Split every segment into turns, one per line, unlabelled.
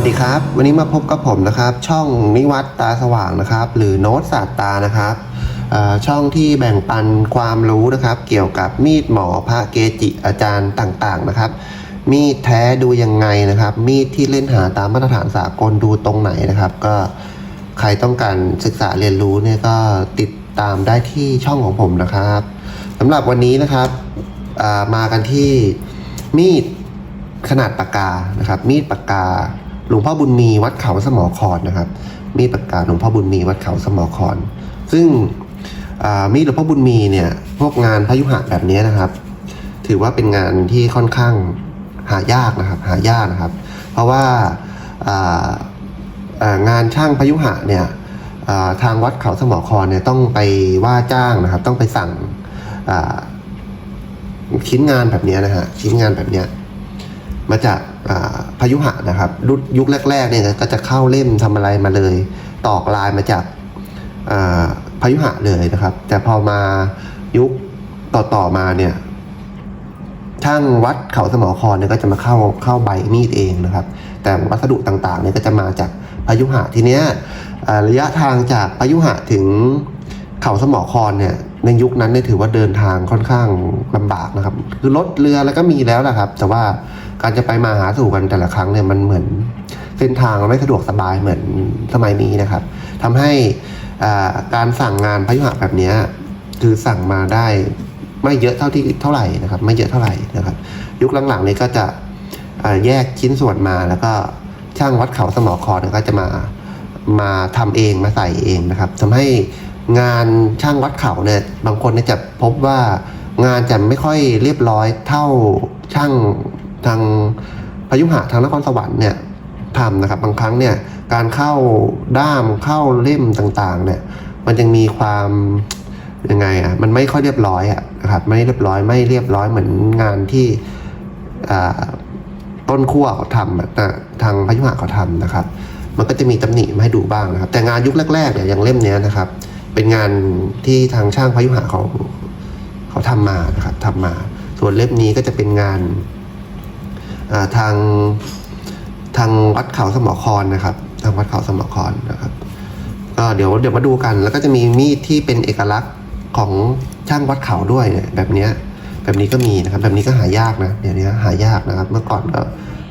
วัสดีครับ วันนี้มาพบกับผมนะครับ ช่องนิวัตตาสว่างนะครับ หรือโน้ตศาสตานะครับช่องที่แบ่งปันความรู้นะครับ เกี่ยวกับมีดหมอพระเกจิอาจารย์ต่างๆนะครับ มีดแท้ดูยังไงนะครับ มีดที่เล่นหาตามมาตรฐานสากลดูตรงไหนนะครับ ก็ใครต้องการศึกษาเรียนรู้เนี่ยก็ติดตามได้ที่ช่องของผมนะครับสำหรับวันนี้นะครับมากันที่มีดขนาดปากกานะครับ มีดปากกา หลวงพ่อบุญมีวัดเขาสมอคอนนะครับ มีปากกาหลวงพ่อบุญมีวัดเขาสมอคอน ซึ่งมีหลวงพ่อบุญมีเนี่ยพวกงานพยุหะแบบนี้นะครับ ถือว่าเป็นงานที่ค่อนข้างหายากนะครับหายากนะครับ เพราะว่าาางานช่างพยุหะเนี่ยาทางวัดเขาสมอคอนเนี่ยต้องไปว่าจ้างนะครับ ต้องไปสั่งชิ้นงานแบบนี้นะฮะชิ้นงานแบบเนี้ย มาจากพายุหะนะครับรุ่นยุคแรกๆเนี่ยก็จะเข้าเล่มทำอะไรมาเลย ตอกลายมาจากาพายุหะเลยนะครับ แต่พอมายุคต่อๆมาเนี่ยช่างวัดเขาสมอคอนเนี่ยก็จะมาเข้าเข้าใบมีดเองนะครับ แต่วัสดุต่างๆเนี่ยก็จะมาจากพายุหะทีเนี้ยระยะทางจากพายุหะถึงเขาสมอคอนเนี่ยในยุคนั้นเนี่ยถือว่าเดินทางค่อนข้างลำบากนะครับ คือรถเรือแล้วก็มีแล้วนะครับ แต่ว่า การจะไปมาหาสู่กันแต่ละครั้งเนี่ยมันเหมือนเส้นทางไม่สะดวกสบายเหมือนสมัยนี้นะครับทำให้การสั่งงานพยุหะแบบนี้คือสั่งมาได้ไม่เยอะเท่าที่เท่าไหร่นะครับ ไม่เยอะเท่าไหร่นะครับ ยุคหลังๆนี้ก็จะแยกชิ้นส่วนมาแล้วก็ช่างวัดเขาสมอคอนเนี่ยก็จะมามาทำเองมาใส่เองนะครับทำให้งานช่างวัดเขาเนี่ยบางคนนจะพบว่างานจะไม่ค่อยเรียบร้อยเท่าช่าง ทางพยุหะทางนครสวรรค์เนี่ยทำนะครับบางครั้งเนี่ยการเข้าด้ามเข้าเล่มต่างๆเนี่ยมันยังมีความยังไงอะมันไม่ค่อยเรียบร้อยอะนะครับไม่เรียบร้อยไม่เรียบร้อยเหมือนงานที่ต้นขั้วเขาทำนะทางพยุหะเขาทำนะครับ มันก็จะมีตำหนิมาให้ดูบ้างนะครับ แต่งานยุคแรกๆเนี่ยอย่างเล่มเนี้ยนะครับ เป็นงานที่ทางช่างพยุหะเขาเขาทำมานะครับทำมา ส่วนเล่มนี้ก็จะเป็นงาน ทางทางวัดเขาสมอคอนนะครับ ทางวัดเขาสมอคอนนะครับก็เดี๋ยวเดี๋ยวมาดูกัน แล้วก็จะมีมีดที่เป็นเอกลักษณ์ของช่างวัดเขาด้วยเนี่ยแบบเนี้ยแบบนี้ก็มีนะครับ แบบนี้ก็หายากนะเดี๋ยวนี้หายากนะครับ เมื่อก่อนก็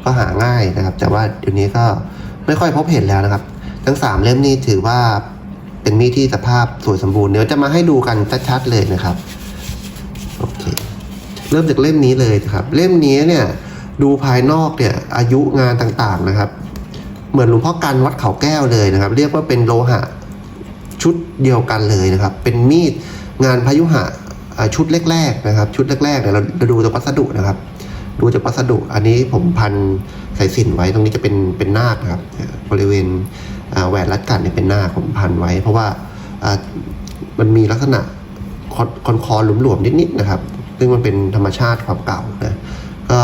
ก็หาง่ายนะครับ แต่ว่าเดี๋ยวนี้ก็ไม่ค่อยพบเห็นแล้วนะครับ ทั้งสามเล่มนี้ถือว่าเป็นมีดที่สภาพสวยสมบูรณ์เดี๋ยวจะมาให้ดูกันชัดๆเลยนะครับโอเคเริ่มจากเล่มนี้เลยนะครับ เล่มนี้เนี่ย ดูภายนอกเนี่ยอายุงานต่างๆนะครับ เหมือนหลวงพ่อกันวัดเขาแก้วเลยนะครับ เรียกว่าเป็นโลหะชุดเดียวกันเลยนะครับ เป็นมีดงานพยุหะชุดแรกๆนะครับ ชุดแรกๆเนี่ยเราดูจากวัสดุนะครับ ดูจากวัสดุอันนี้ผมพันสายสินไว้ตรงนี้จะเป็นเป็นนาคนะครับ บริเวณแหวนรัดกันเนี่ยเป็นนาคผมพันไว้ เพราะว่ามันมีลักษณะคอนคอนหลวมๆนิดๆนะครับ ซึ่งมันเป็นธรรมชาติความเก่านะก็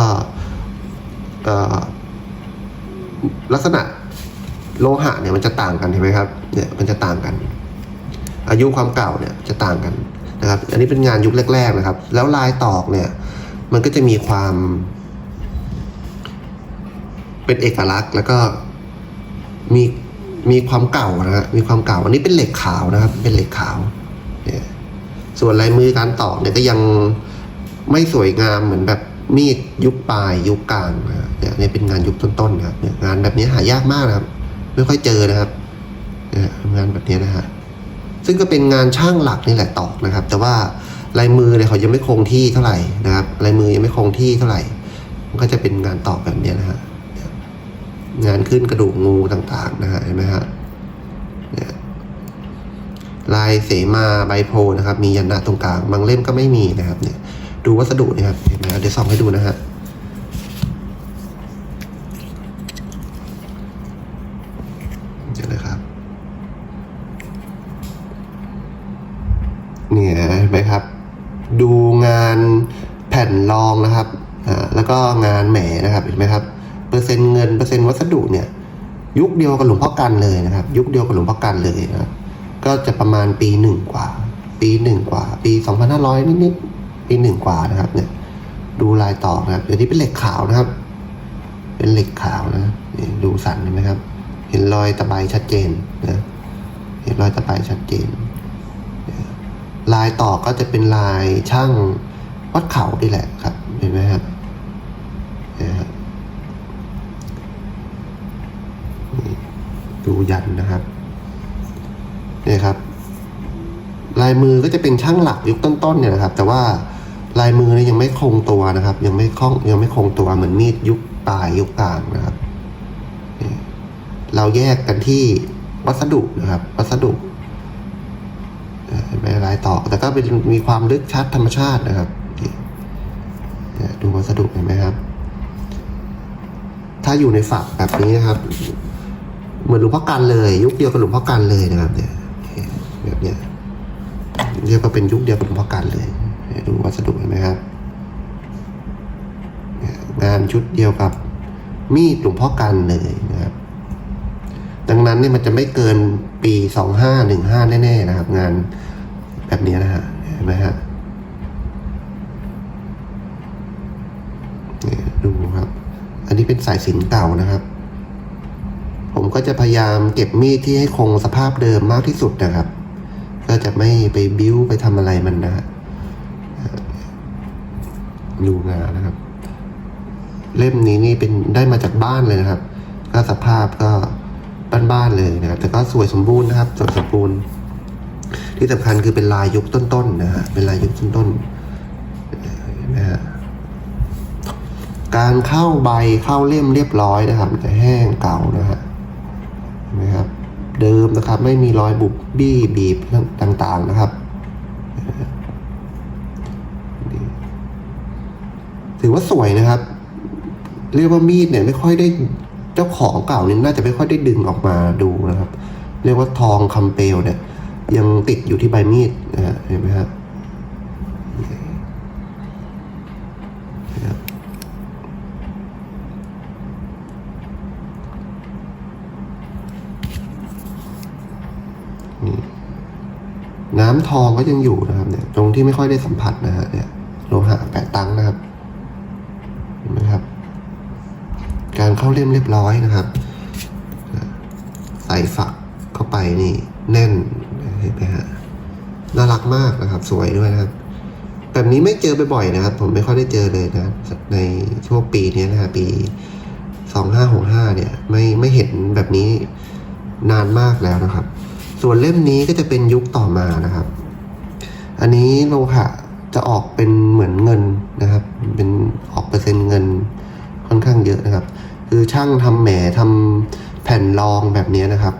ลักษณะโลหะเนี่ยมันจะต่างกันเห็นไหมครับเนี่ยมันจะต่างกัน อายุความเก่าเนี่ยจะต่างกันนะครับ อันนี้เป็นงานยุคแรก ๆ นะครับ แล้วลายตอกเนี่ย มันก็จะมีความ เป็นเอกลักษณ์แล้วก็มีมีความเก่านะฮะมีความเก่า อันนี้เป็นเหล็กขาวนะครับ เป็นเหล็กขาวเนี่ยส่วนลายมือการตอกเนี่ยก็ยังไม่สวยงามเหมือนแบบ มีดยุคปลายยุคกลางนะเนี่ยเนี่เป็นงานยุคต้นๆนะครับงานแบบนี้หายากมากนะครับ ไม่ค่อยเจอนะครับงานแบบนี้นะฮะซึ่งก็เป็นงานช่างหลักนี่แหละตอกนะครับ แต่ว่าลายมือเนี่ยเขายังไม่คงที่เท่าไหร่นะครับลายมือยังไม่คงที่เท่าไหร่ มันก็จะเป็นงานตอกแบบนี้นะฮะงานขึ้นกระดูกงูต่างๆนะฮะเห็นไหมฮะลายเสมาใบโพนะครับ มียันนะตรงกลางบางเล่มก็ไม่มีนะครับเนี่ย ดูวัสดุนะครับเห็นไหมเดี๋ยวส่องให้ดูนะฮะเดี๋ยวนะครับเนี่ยเห็นไหมครับ ดูงานแผ่นรองนะครับอ่าแล้วก็งานแหมนะครับเห็นไหมครับ เปอร์เซ็นต์เงินเปอร์เซ็นต์วัสดุเนี่ย ยุคเดียวกับหลวงพ่อกันเลยนะครับ ยุคเดียวกับหลวงพ่อกันเลยนะครับก็จะประมาณปีหนึ่งกว่า ปีหนึ่งกว่า ปีสองพันห้าร้อยนิดๆ ปีหนึ่งกว่านะครับ เนี่ย ดูลายต่อนะครับเดี๋ยวนี้เป็นเหล็กขาวนะครับ เป็นเหล็กขาวนะนี่ดูสันเห็นไหมครับ เห็นรอยตะไบชัดเจนนะเห็นรอยตะไบชัดเจน ลายต่อก็จะเป็นลายช่างวัดเขานี่แหละครับ เห็นไหมครับนะฮะดูยันนะครับนี่ครับ ลายมือก็จะเป็นช่างหลักยุคต้นๆเนี่ยนะครับ แต่ว่า ลายมือนี่ยังไม่คงตัวนะครับ ยังไม่คล่องยังไม่คงตัวเหมือนมีดยุคปลายยุคกลางนะครับ เราแยกกันที่วัสดุนะครับ วัสดุไม่ลายต่อแต่ก็เป็นมีความลึกชัดธรรมชาตินะครับดูวัสดุเห็นไหมครับ ถ้าอยู่ในฝักแบบนี้นะครับ เหมือนหลวงพ่อกันเลย ยุคเดียวกับหลวงพ่อกันเลยนะครับ เนี่ยแบบเนี้ยเรียกว่าเป็นยุคเดียวกับหลวงพ่อกันเลย ดูวัสดุเห็นไหมครับงานชุดเดียวกับ มีดหลวงพ่อกันเลยนะครับ ดังนั้นเนี่ยมันจะไม่เกินปีสองห้าหนึ่งห้าแน่ๆนะครับ งานแบบนี้นะฮะเห็นไหมฮะนี่ดูครับ อันนี้เป็นสายสินเก่านะครับ ผมก็จะพยายามเก็บมีดที่ให้คงสภาพเดิมมากที่สุดนะครับ ก็จะไม่ไปบิ้วไปทำอะไรมันนะฮะ ดูงานะครับ เล่มนี้นี่เป็นได้มาจากบ้านเลยนะครับ ก็สภาพก็บ้านๆเลยนะครับ แต่ก็สวยสมบูรณ์นะครับสวยสมบูรณ์ ที่สำคัญคือเป็นลายยุคต้นๆนะฮะเป็นลายยุคต้นๆเห็นไหมฮะการเข้าใบเข้าเล่มเรียบร้อยนะครับจะแห้งเก่านะฮะเห็นไหมครับ เดิมนะครับไม่มีรอยบุบบี้บีบต่างๆนะครับ ถือว่าสวยนะครับ เรียกว่ามีดเนี่ยไม่ค่อยได้เจ้าของเก่านี่น่าจะไม่ค่อยได้ดึงออกมาดูนะครับ เรียกว่าทองคำเปลวเนี่ย ยังติดอยู่ที่ใบมีดนะเห็นไหมครับน้ำทองก็ยังอยู่นะครับเนี่ย ตรงที่ไม่ค่อยได้สัมผัสนะฮะเนี่ยโลหะแปะตังนะครับ เห็นไหมครับ การเข้าเล่มเรียบร้อยนะครับ ใส่ฝักเข้าไปนี่แน่นเห็นไหมฮะน่ารักมากนะครับ สวยด้วยนะครับ แบบนี้ไม่เจอบ่อยๆนะครับ ผมไม่ค่อยได้เจอเลยนะ ในช่วงปีนี้นะฮะปีสองห้าหกห้าเนี่ย ไม่ไม่เห็นแบบนี้นานมากแล้วนะครับ ส่วนเล่มนี้ก็จะเป็นยุคต่อมานะครับ อันนี้โลหะจะออกเป็นเหมือนเงินนะครับ เป็นออกเปอร์เซ็นต์เงินค่อนข้างเยอะนะครับ คือช่างทำแหมทำแผ่นรองแบบนี้นะครับ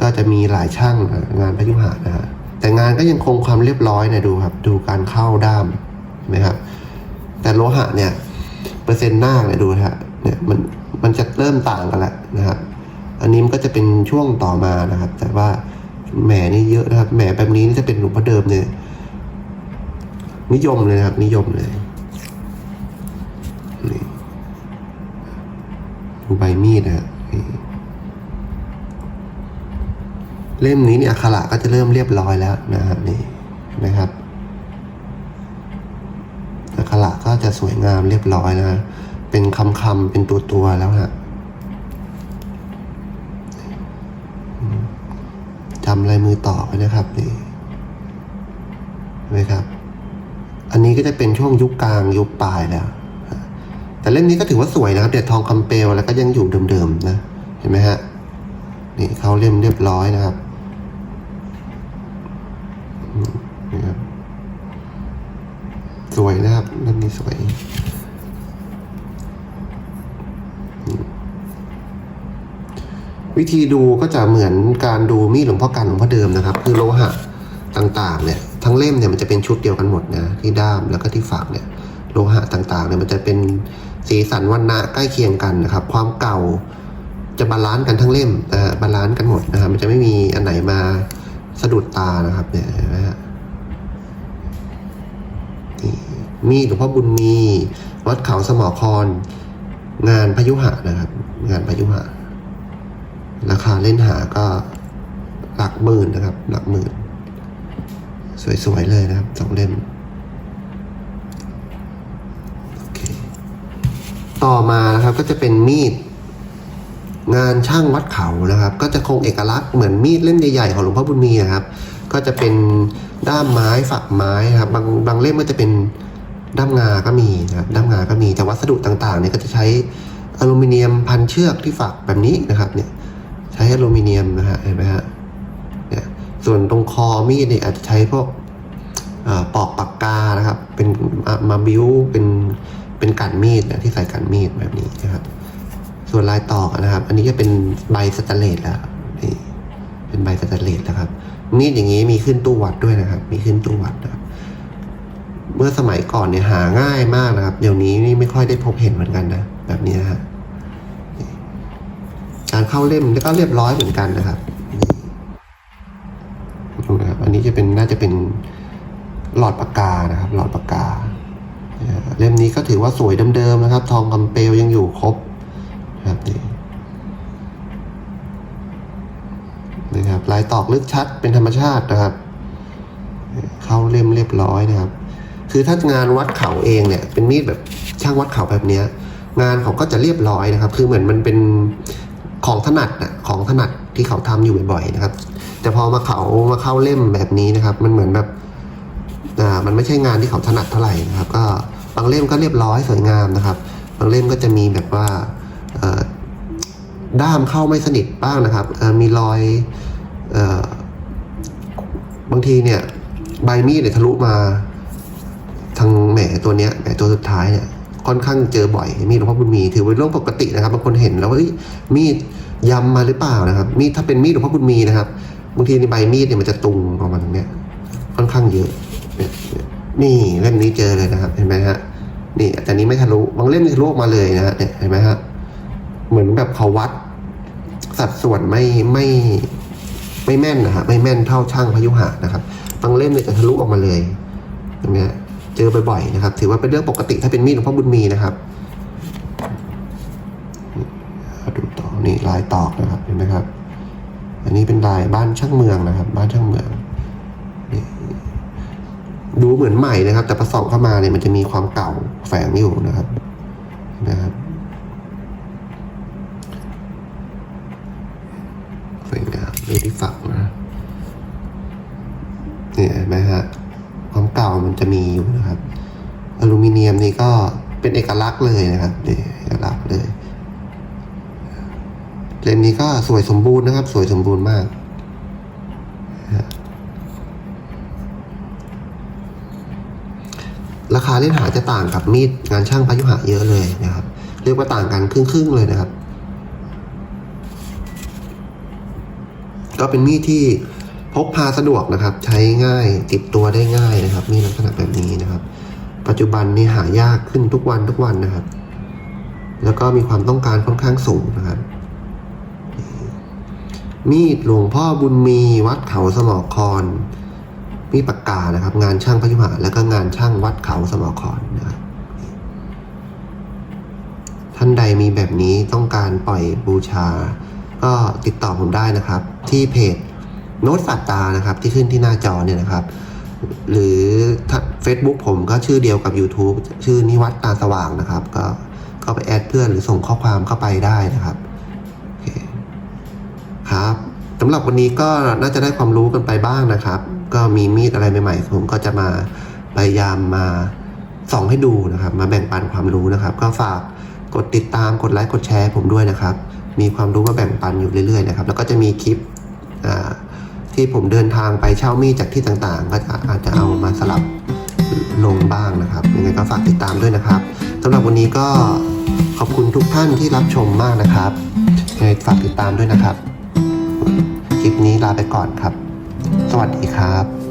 ก็จะมีหลายช่างงานพยุหะนะฮะแต่งานก็ยังคงความเรียบร้อยนะดูครับ ดูการเข้าด้ามเห็นไหมครับ แต่โลหะเนี่ย เปอร์เซ็นต์หน้าเนี่ยดูฮะเนี่ยมันมันจะเริ่มต่างกันแล้วนะครับ อันนี้มันก็จะเป็นช่วงต่อมานะครับ แต่ว่าแหมนี่เยอะนะครับแหมแบบนี้นี่จะเป็นหลวงพ่อเดิมเนี่ยนิยมเลยนะครับ นิยมเลย ดูใบมีดนะเล่มนี้เนี่ยอักขระก็จะเริ่มเรียบร้อยแล้วนะครับนี่นไหมครับอักขระก็จะสวยงามเรียบร้อยนะ เป็นคำคำเป็นตัวตัวแล้วฮะจำลายมือต่อไว้นะครับนี่เห็นไหมครับ อันนี้ก็จะเป็นช่วงยุคกลางยุคปลายแล้ว แต่เล่มนี้ก็ถือว่าสวยนะครับเด็ดทองคำเปลวแล้วก็ยังอยู่เดิมๆนะ เห็นไหมฮะ นี่เขาเล่มเรียบร้อยนะครับนี่ครับ สวยนะครับเล่มนี้สวยวิธีดูก็จะเหมือนการดูมีดหลวงพ่อกันหลวงพ่อเดิมนะครับ คือโลหะต่างๆเนี่ยทั้งเล่มเนี่ยมันจะเป็นชุดเดียวกันหมดนะที่ด้ามแล้วก็ที่ฝักเนี่ยโลหะต่างๆเนี่ยมันจะเป็น สีสันวันณะใกล้เคียงกันนะครับ ความเก่าจะบาลานซ์กันทั้งเล่มนะฮะบาลานซ์กันหมดนะครับ มันจะไม่มีอันไหนมาสะดุดตานะครับ เนี่ยนไหมฮะนี่มีดหลวงพ่อบุญมีวัดเขาสมอคร งานพยุหะนะครับ งานพยุหะ ราคาเล่นหาก็หลักหมื่นนะครับ หลักหมื่น สวยๆเลยนะครับสองเล่มโอเค ต่อมานะครับก็จะเป็นมีด งานช่างวัดเขานะครับ ก็จะคงเอกลักษณ์เหมือนมีดเล่มใหญ่ๆของหลวงพ่อบุญมีนะครับ ก็จะเป็นด้ามไม้ฝักไม้ครับบางบางเล่มก็จะเป็นด้ามงาก็มีนะครับด้ามงาก็มีแต่วัสดุต่างๆเนี่ยก็จะใช้อลูมิเนียมพันเชือกที่ฝักแบบนี้นะครับเนี่ยใช้อลูมิเนียมนะฮะเห็นไหมฮะเนี่ยส่วนตรงคอมีดเนี่ยอาจจะใช้พวกอปอกปากกานะครับ เป็นมาบิ้วเป็น เป็นกันมีดนะที่ใส่กันมีดแบบนี้นะครับ ส่วนลายตอกนะครับ อันนี้จะเป็นใบสแตนเลสแล้วนี่เป็นใบสแตนเลสนะครับ มีดอย่างนี้มีขึ้นตู้วัดด้วยนะครับ มีขึ้นตู้วัดนะครับเมื่อสมัยก่อนเนี่ยหาง่ายมากนะครับ เดี๋ยวนี้นี่ไม่ค่อยได้พบเห็นเหมือนกันนะ แบบนี้นะฮะการเข้าเล่มก็เรียบร้อยเหมือนกันนะครับนี่ดูนะครับ อันนี้จะเป็นน่าจะเป็นหลอดปากกานะครับ หลอดปากกา เล่มนี้ก็ถือว่าสวยเดิมๆนะครับ ทองคำเปลวยังอยู่ครบนะครับนี่นะครับลายตอกลึกชัดเป็นธรรมชาตินะครับ เข้าเล่มเรียบร้อยนะครับ คือถ้างานวัดเขาเองเนี่ย เป็นมีดแบบช่างวัดเขาแบบเนี้ย งานเขาก็จะเรียบร้อยนะครับ คือเหมือนมันเป็นของถนัดนะของถนัดที่เขาทำอยู่บ่อยๆนะครับ แต่พอมาเขามาเข้าเล่มแบบนี้นะครับ มันเหมือนแบบอ่ามันไม่ใช่งานที่เขาถนัดเท่าไหร่นะครับ ก็ บางเล่มก็เรียบร้อยสวยงามนะครับ บางเล่มก็จะมีแบบว่าด้ามเข้าไม่สนิทบ้างนะครับมีรอยออบางทีเนี่ยใบมีดเนี่ยทะลุมาทางแหมตัวเนี้ยแหมตัวสุดท้ายเนี่ยค่อนข้างเจอบ่อยมีดหลวงพ่อบุญมีถือเป็นเรื่องปกตินะครับบางคนเห็นแล้วว่ามีดยำมาหรือเปล่านะครับ มีดถ้าเป็นมีดหลวงพ่อบุญมีนะครับบางทีในใบมีดเนี่ยมันจะตุงออกมาตรงเนี้ยค่อนข้างเยอะเนี่ย นี่เล่มนี้เจอเลยนะครับเห็นไหมฮะนี่แต่นี้ไม่ทะลุบางเล่มทะลุออกมาเลยนะฮะเนี่ยเห็นไหมฮะเหมือนแบบเขาวัด สัดส่วนไม่ไม่ไม่แม่นนะฮะไม่แม่นเท่าช่างพยุหะนะครับบางเล่มเนี่ยจะทะลุออกมาเลยตรงเนี้ยเจอบ่อยๆนะครับ ถือว่าเป็นเรื่องปกติถ้าเป็นมีดหลวงพ่อบุญมีนะครับดูต่อนี่ลายตอกนะครับเห็นไหมครับ อันนี้เป็นลายบ้านช่างเมืองนะครับ บ้านช่างเมือง ดูเหมือนใหม่นะครับ แต่พอส่องเข้ามาเนี่ยมันจะมีความเก่าแฝงอยู่นะครับนะครับสวยงามดูที่ฝักนะเนี่ยเห็นไหมฮะความเก่ามันจะมีอยู่นะครับ อลูมิเนียมนี่ก็เป็นเอกลักษณ์เลยนะครับนี่เอกลักษณ์เลยเล่มนี้ก็สวยสมบูรณ์นะครับ สวยสมบูรณ์มากนะฮะ ราคาเล่นหาจะต่างกับมีดงานช่างพยุหะเยอะเลยนะครับ เรียกว่าต่างกันครึ่งๆเลยนะครับ ก็เป็นมีดที่พกพาสะดวกนะครับ ใช้ง่ายติดตัวได้ง่ายนะครับ มีลักษณะแบบนี้นะครับ ปัจจุบันนี่หายากขึ้นทุกวันทุกวันนะครับ แล้วก็มีความต้องการค่อนข้างสูงนะครับ มีดหลวงพ่อบุญมีวัดเขาสมอคอน มีปากกานะครับ งานช่างพยุหะแล้วก็งานช่างวัดเขาสมอคอนนะครับท่านใดมีแบบนี้ต้องการปล่อยบูชา ก็ติดต่อผมได้นะครับ ที่เพจโน้ตสัตตานะครับ ที่ขึ้นที่หน้าจอเนี่ยนะครับ หรือเฟซบุ๊กผมก็ชื่อเดียวกับ YouTube ชื่อนิวัตตาสว่างนะครับ ก็ก็ไปแอดเพื่อนหรือส่งข้อความเข้าไปได้นะครับครับสำหรับวันนี้ก็น่าจะได้ความรู้กันไปบ้างนะครับ ก็มีมีดอะไรใหม่ๆผมก็จะมาพยายามมาส่องให้ดูนะครับ มาแบ่งปันความรู้นะครับ ก็ฝากกดติดตามกดไลค์กดแชร์ผมด้วยนะครับ มีความรู้มาแบ่งปันอยู่เรื่อยๆนะครับ แล้วก็จะมีคลิปที่ผมเดินทางไปเช่ามีดจากที่ต่างๆ ก็จะอาจจะเอามาสลับลงบ้างนะครับยังไงก็ฝากติดตามด้วยนะครับสำหรับวันนี้ก็ขอบคุณทุกท่านที่รับชมมากนะครับยังไงฝากติดตามด้วยนะครับ คลิปนี้ลาไปก่อนครับ สวัสดีครับ